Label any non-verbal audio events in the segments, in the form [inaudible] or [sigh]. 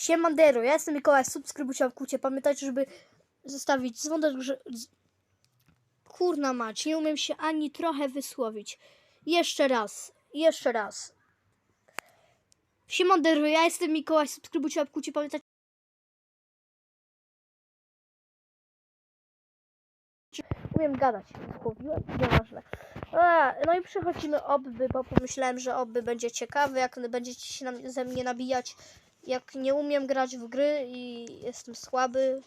Siemandero, ja jestem Mikołaj, subskrybujcie łapkujcie. Pamiętajcie, żeby zostawić dzwonek, że... Kurna mać, nie umiem się ani trochę wysłowić. Jeszcze raz, jeszcze raz. Siemandero, ja jestem Mikołaj, subskrybujcie łapkujcie. Pamiętajcie, umiem gadać. Zgubiłem? Nieważne. A, no i przechodzimy obby, bo pomyślałem, że obby będzie ciekawy, jak będziecie się ze mnie nabijać. Jak nie umiem grać w gry i jestem słaby.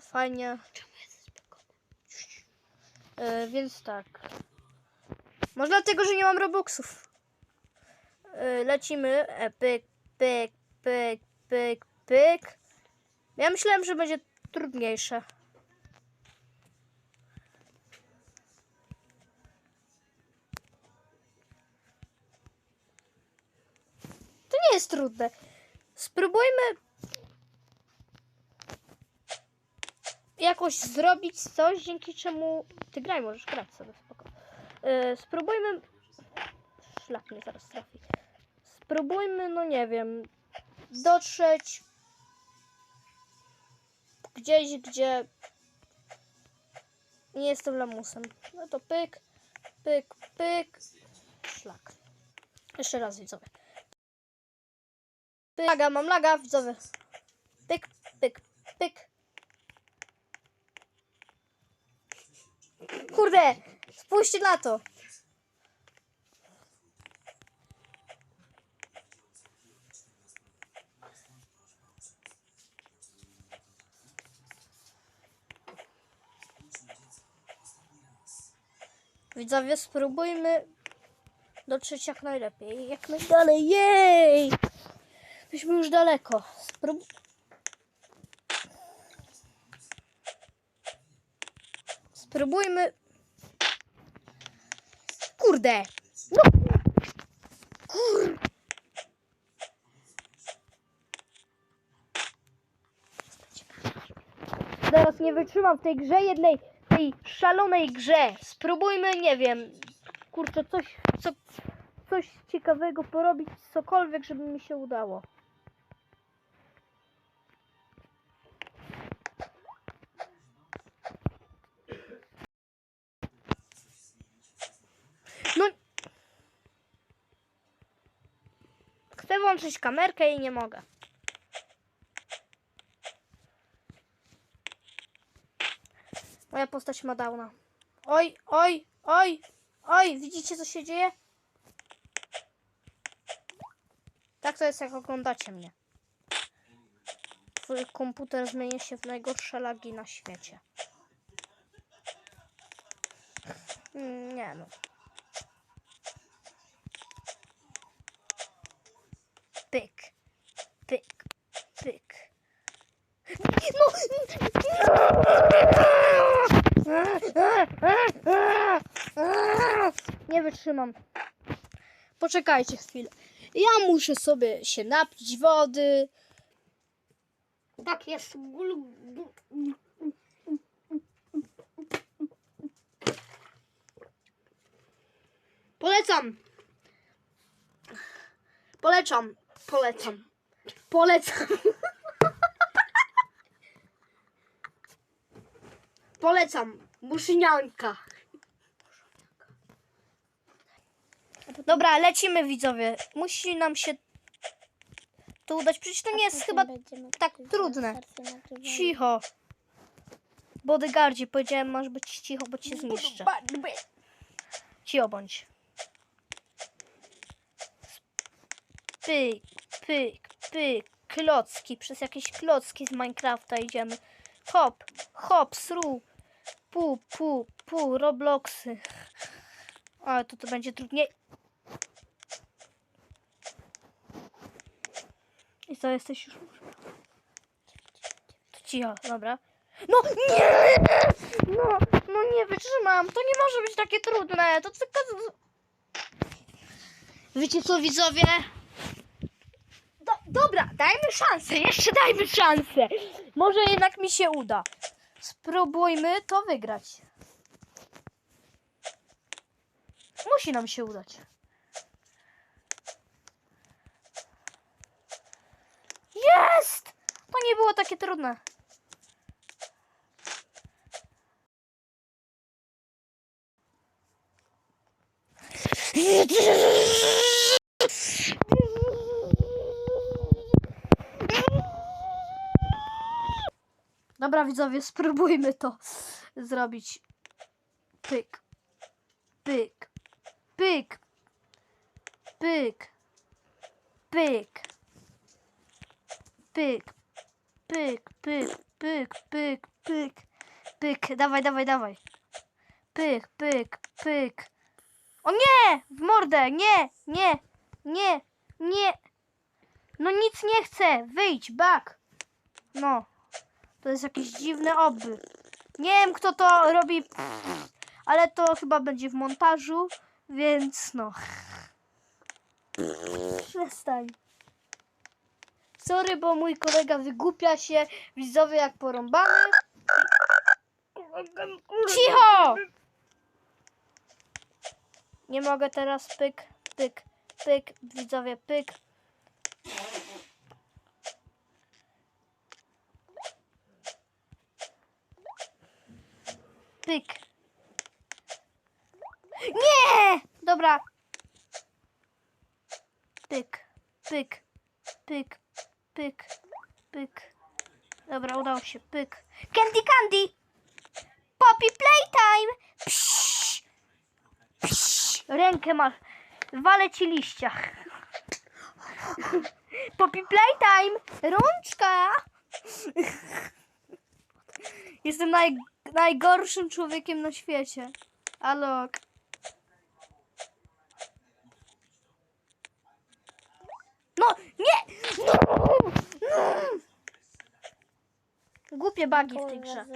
Fajnie. E, więc tak. Może dlatego, że nie mam robuxów. E, lecimy. E, pyk, pyk, pyk, pyk, pyk. Ja myślałem, że będzie trudniejsze. Jest trudne. Spróbujmy jakoś zrobić coś, dzięki czemu ty graj, możesz grać sobie spoko. Yy, spróbujmy szlak mnie zaraz trafi. Spróbujmy, no nie wiem, dotrzeć gdzieś, gdzie nie jestem lamusem. No to pyk, pyk, pyk, szlak. Jeszcze raz widzowie. Laga, mam laga, widzowie. Pyk, pyk, pyk. Kurde, spójrzcie na to. Widzowie, spróbujmy dotrzeć jak najlepiej, jak najdalej. Jej! Byśmy już daleko. Sprób... Spróbujmy. Kurde! No! Kur... Teraz nie wytrzymam w tej grze jednej, tej szalonej grze. Spróbujmy, nie wiem, kurczę, coś, co, coś ciekawego porobić, cokolwiek, żeby mi się udało. Chcę włączyć kamerkę i nie mogę. Moja postać ma downa. Oj, oj, oj, oj, widzicie co się dzieje? Tak to jest jak oglądacie mnie. Twój komputer zmienia się w najgorsze lagi na świecie. Mm, Nie no. Pyk, pyk, pyk. No! Nie wytrzymam. Poczekajcie chwilę. Ja muszę sobie się napić wody. Tak jest. Polecam. Polecam. Polecam. Polecam. [laughs] Polecam. Muszynianka. Dobra, lecimy widzowie. Musi nam się to udać. Przecież to nie jest chyba tak trudne. Cicho. Bodyguardzie, powiedziałem, masz być cicho, bo cię zniszczę. Cicho bądź. Pyk, pyk, pyk. Klocki, przez jakieś klocki z Minecrafta idziemy. Hop, hop, sru. Pu, pu, pu, Robloxy. [laughs] Ale to to będzie trudniej. I co, jesteś już? To cicho, dobra. No nie! No, no nie wytrzymam. To nie może być takie trudne. To tylko... Wiecie co, widzowie? Do, dobra, dajmy szansę. Jeszcze dajmy szansę. Może jednak mi się uda. Spróbujmy to wygrać. Musi nam się udać. takie trudne. Dobra, widzowie, spróbujmy to zrobić. Pyk. Pyk. Pyk. Pyk. Pyk. Pyk. Pyk, pyk, pyk, pyk, pyk. Pyk. Dawaj, dawaj, dawaj. Pyk, pyk, pyk. O nie! W mordę! Nie! Nie! Nie! Nie! No nic nie chcę! Wyjdź, back! No. To jest jakieś dziwne oby. Nie wiem, kto to robi, ale to chyba będzie w montażu, więc no. Przestań. Sorry, bo mój kolega wygłupia się, widzowie jak porąbany. Cicho! Nie mogę teraz pyk, pyk, pyk, widzowie, pyk. Pyk. Nie! Dobra. Pyk, pyk, pyk, pyk, pyk. Dobra, udało się. Pyk. Candy Candy! Poppy Playtime! Psz, psz. Rękę masz. Walę ci liścia. [laughs] Poppy Playtime! Rączka! Jestem naj, najgorszym człowiekiem na świecie. Alok. No, nie! No! No! Głupie bugi w tej grze.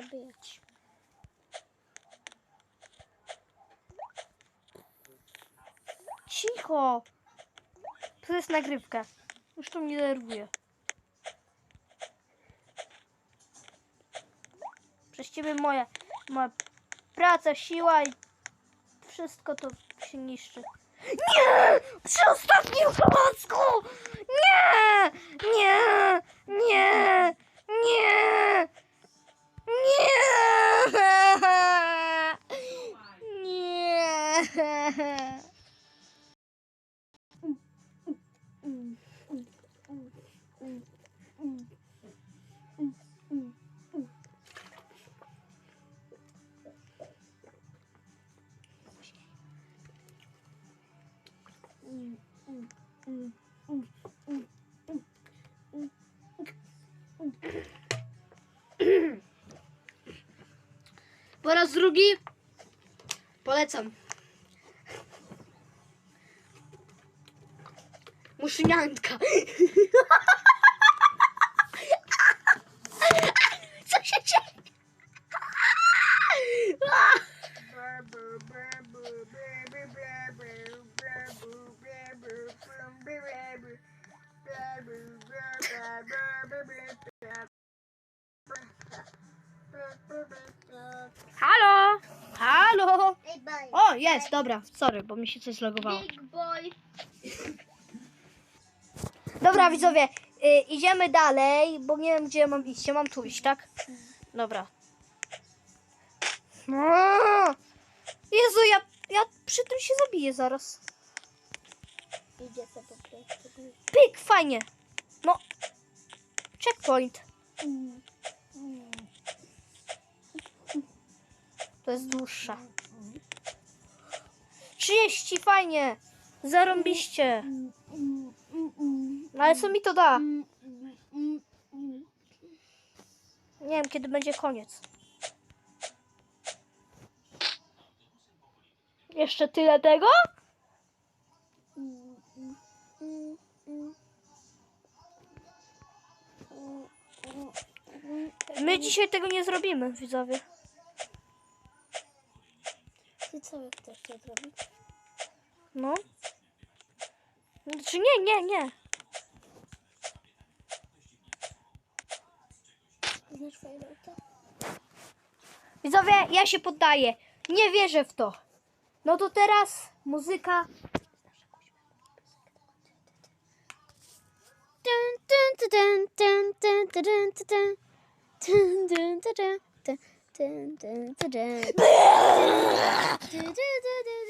Cicho! To jest nagrywka. Już to mnie denerwuje. Przez ciebie moja, moja praca, siła i wszystko to się niszczy. Nie! Przy ostatnim klocku! Nie! Nie! Nie! Nie! Nie! Nie! Po raz drugi polecam. Muszynianka. [laughs] jest, dobra, sorry, bo mi się coś zlogowało. Big boy. Dobra, widzowie, y, idziemy dalej, bo nie wiem, gdzie mam iść. Ja mam tu iść, tak? Dobra. Aaa! Jezu, ja, ja przy tym się zabiję zaraz. Idzie sobie po prostu. Pyk, fajnie. No. Checkpoint. To jest dłuższa. 30, fajnie. Zarąbiście. No ale co mi to da? Nie wiem, kiedy będzie koniec. Jeszcze tyle tego? My dzisiaj tego nie zrobimy, widzowie. Jak chcesz to zrobić? No. Znaczy nie, nie, nie. Znasz fajrota? Widzowie, ja się poddaję. Nie wierzę w to. No to teraz muzyka. Dun, dun, tyn, tyn, tyn, tyn, tyn, tyn. Tyn, tyn, tyn, tyn, 噔噔噔噔。[laughs]